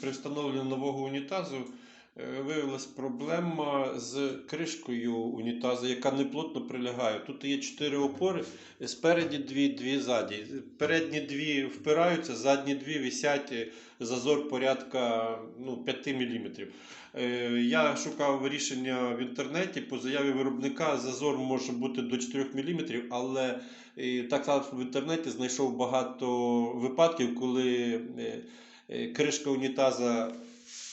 при встановленні нового унітазу е, виявилась проблема з кришкою унітазу, яка неплотно прилягає. Тут є чотири опори, спереді дві, дві ззаді. Передні дві впираються, задні дві висять е, зазор порядка ну, 5 мм. Я шукав рішення в інтернеті по заяві виробника. Зазор може бути до 4 мм, але е, так само в інтернеті знайшов багато випадків, коли е, унитаза кришка унітаза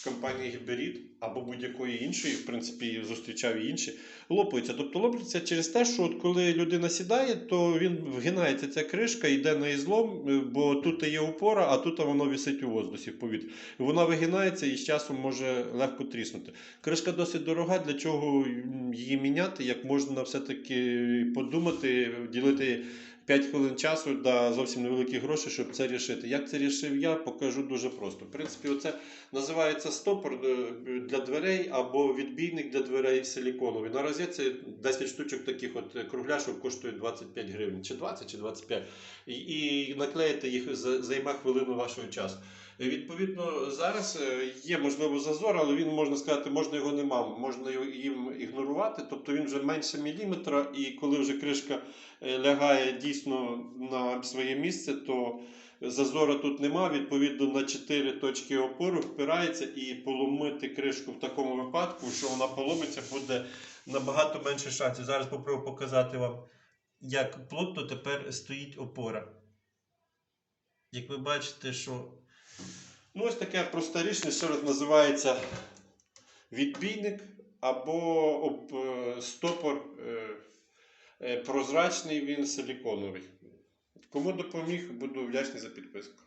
компанії Гіберіт або будь-якої іншої, в принципі, зустрічав і інші, лопаються. Тобто лопаються через те, що от коли людина сідає, то він вгинається ця кришка, йде на ізлом, е, бо тут є опора, а тут воно висить у воздусі в повітрі. Вона вигинається і з часом може легко тріснути. Кришка досить дорога, для чого її міняти, як можна все-таки подумати, ділити 5 хвилин часу та зовсім невеликі гроші, щоб це рішити. Як це рішив я, покажу дуже просто. В принципі, оце називається стопор е, для дверей або відбійник для дверей силіконовий. На розетці 10 штучок таких от кругляшок коштує 25 гривень, чи 20, чи 25. І, і наклеїти їх займе хвилину вашого часу. Відповідно, зараз е, є можливо зазор, але він можна сказати, можна його нема, можна їм ігнорувати. Тобто він вже менше міліметра, і коли вже кришка е, лягає дійсно на своє місце, то зазора тут нема. Відповідно, на 4 точки опору впирається і поломити кришку в такому випадку, що вона поломиться, буде набагато менше шансів. Зараз попробую показати вам, як плотно тепер стоїть опора. Як ви бачите, що Ну, ось таке просте рішення, що називається відбійник або е, стопор е, е, прозрачний, він силіконовий. Кому допоміг, буду вдячний за підписку.